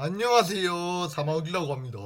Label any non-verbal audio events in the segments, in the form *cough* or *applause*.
안녕하세요. 사마귀라고 합니다.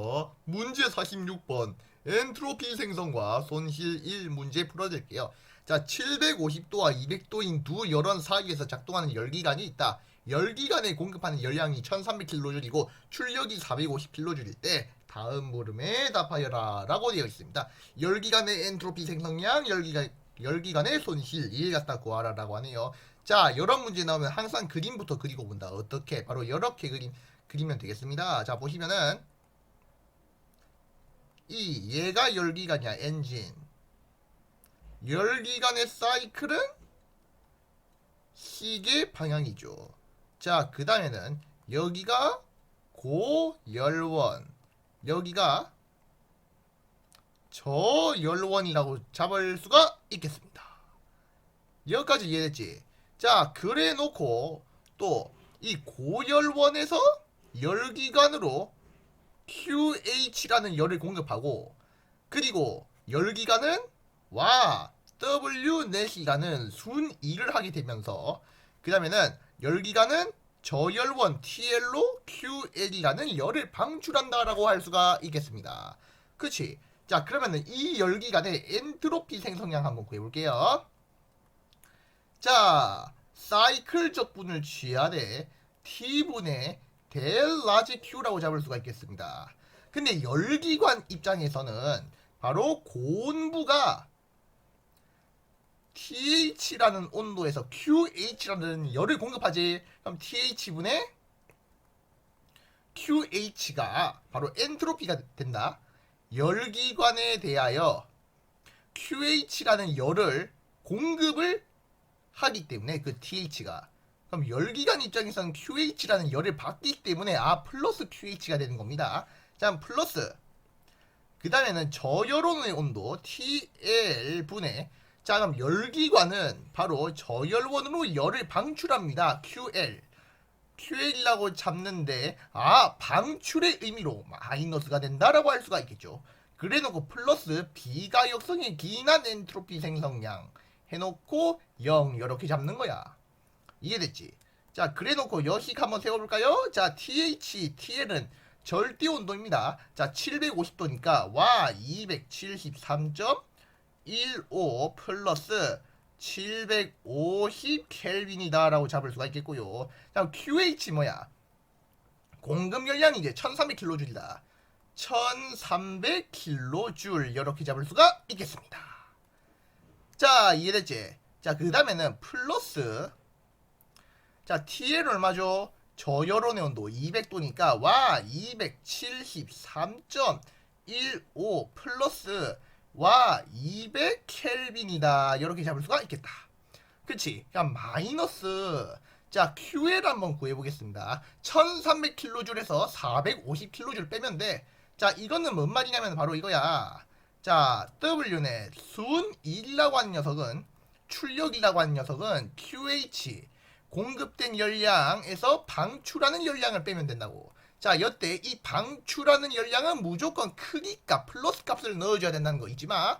문제 46번. 엔트로피 생성과 손실 1 문제 풀어드릴게요. 자, 750도와 200도인 두 열원 사이에서 작동하는 열기관이 있다. 열기관에 공급하는 열량이 1300kJ이고 출력이 450kJ일 때 다음 물음에 답하여라 라고 되어 있습니다. 열기관의 엔트로피 생성량, 열기관, 열기관의 손실 1 갖다 구하라 라고 하네요. 자, 이런 문제 나오면 항상 그림부터 그리고 본다. 어떻게? 바로 이렇게 그림 그리면 되겠습니다. 자 보시면은 이 얘가 열기관이야 엔진 열기관의 사이클은 시계 방향이죠. 자 그 다음에는 여기가 고열원 여기가 저열원이라고 잡을 수가 있겠습니다. 여기까지 이해됐지? 자 그래 놓고 또 이 고열원에서 열기관으로 QH라는 열을 공급하고 그리고 열기관은 와 W 넷이라는 순 일을 하게 되면서 그 다음에는 열기관은 저열원 TL로 QL이라는 열을 방출한다라고 할 수가 있겠습니다. 그치? 자 그러면은 이 열기관의 엔트로피 생성량 한번 구해볼게요. 자 사이클 적분을 취하되 T분의 델라지 Q라고 잡을 수가 있겠습니다. 근데 열기관 입장에서는 바로 고온부가 TH라는 온도에서 QH라는 열을 공급하지. 그럼 TH분의 QH가 바로 엔트로피가 된다. 열기관에 대하여 QH라는 열을 공급을 하기 때문에 그 TH가 그럼 열기관 입장에서는 QH라는 열을 받기 때문에 아 플러스 QH가 되는 겁니다. 자 플러스 그 다음에는 저열온의 온도 TL 분의 자 그럼 열기관은 바로 저열원으로 열을 방출합니다. QL QL이라고 잡는데 아 방출의 의미로 마이너스가 된다라고 할 수가 있겠죠. 그래놓고 플러스 비가역성의 기난 엔트로피 생성량 해놓고 0 이렇게 잡는 거야. 이해됐지? 자, 그래 놓고 여식 한번 세워볼까요? 자, TH, TL은 절대 온도입니다. 자, 750도니까 와 273.15 플러스 750 켈빈이다라고 잡을 수가 있겠고요. 자, QH 뭐야? 공급 열량이 이제 1300kJ이다. 1300kJ 이렇게 잡을 수가 있겠습니다. 자, 이해됐지? 자, 그 다음에는 플러스 자, TL 얼마죠? 저열원의 온도 200도니까 와 273.15 플러스 와 200켈빈이다. 이렇게 잡을 수가 있겠다. 그치? 그냥 마이너스 자 QL 한번 구해보겠습니다. 1300kJ에서 450kJ 빼면 돼. 자 이거는 뭔 말이냐면 바로 이거야. 자 W는 순 1이라고 하는 녀석은 출력이라고 하는 녀석은 QH 공급된 열량에서 방출하는 열량을 빼면 된다고. 자, 여태 이 방출하는 열량은 무조건 크기값, 플러스 값을 넣어줘야 된다는 거 잊지 마.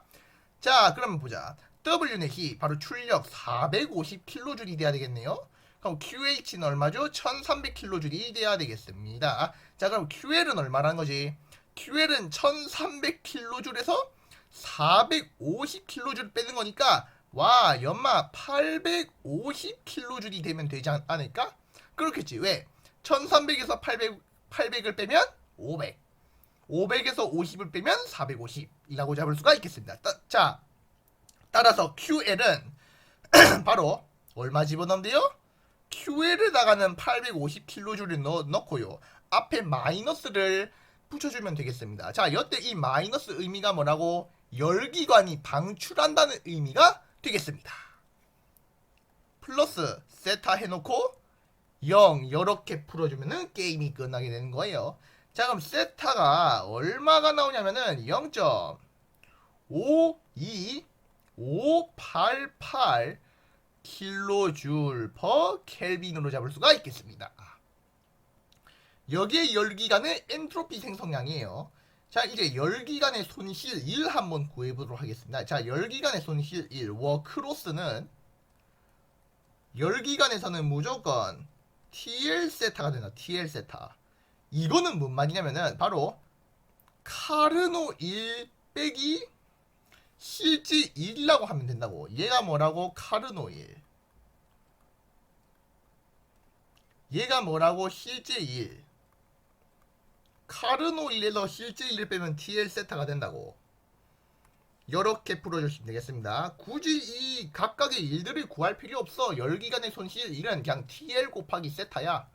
자, 그러면 보자. W넷이 바로 출력 450kJ이 돼야 되겠네요. 그럼 QH는 얼마죠? 1300kJ이 돼야 되겠습니다. 자, 그럼 QL은 얼마라는 거지? QL은 1300kJ에서 450kJ 빼는 거니까 와 연마 850kJ이 되면 되지 않- 않을까? 그렇겠지 왜? 1300에서 800, 800을 빼면 500 500에서 50을 빼면 450이라고 잡을 수가 있겠습니다 따, 자 따라서 QL은 *clears throat* 바로 얼마 집어넣으면 돼요? QL에다가는 850kJ를 넣, 넣고요 앞에 마이너스를 붙여주면 되겠습니다 자 여태 이 마이너스 의미가 뭐라고? 열기관이 방출한다는 의미가 되겠습니다. 플러스 세타 해놓고 0 이렇게 풀어주면은 게임이 끝나게 되는 거예요. 자 그럼 세타가 얼마가 나오냐면은 0.52588 킬로줄 퍼 켈빈으로 잡을 수가 있겠습니다. 여기에 열기관의 엔트로피 생성량이에요. 자 이제 열기관의 손실 1 한번 구해보도록 하겠습니다. 자 열기관의 손실 1 워크로스는 열기관에서는 무조건 TL 세타가 된다. TL 세타 이거는 뭔 말이냐면은 바로 카르노 1 빼기 실제 1이라고 하면 된다고. 얘가 뭐라고? 카르노 1. 얘가 뭐라고? 실제 1. 카르노 1에서 실제 1을 빼면 TL 세타가 된다고. 이렇게 풀어주시면 되겠습니다. 굳이 이 각각의 일들을 구할 필요 없어. 열기간의 손실 1은 그냥 TL 곱하기 세타야.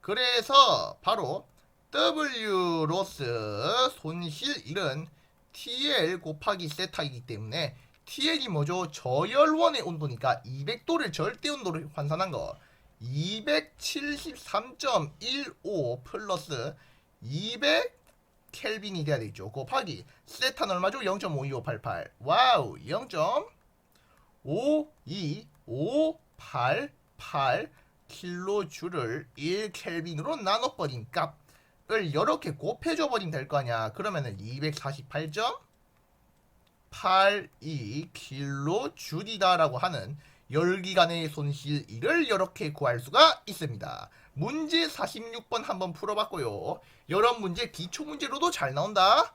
그래서 바로 W로스 손실 1은 TL 곱하기 세타이기 때문에 TL이 뭐죠? 저열원의 온도니까 200도를 절대 온도를 환산한 거 273.15 플러스 200 켈빈이 돼야 되죠. 곱하기 세타는 얼마죠? 0.52588 와우 0.52588 킬로줄을 1 켈빈으로 나눠버린 값을 이렇게 곱해줘 버리면 될 거 아니야. 그러면은 248.82 킬로줄이다라고 하는 열기간의 손실 1을 이렇게 구할 수가 있습니다. 문제 46번 한번 풀어봤고요. 여러 문제 기초 문제로도 잘 나온다.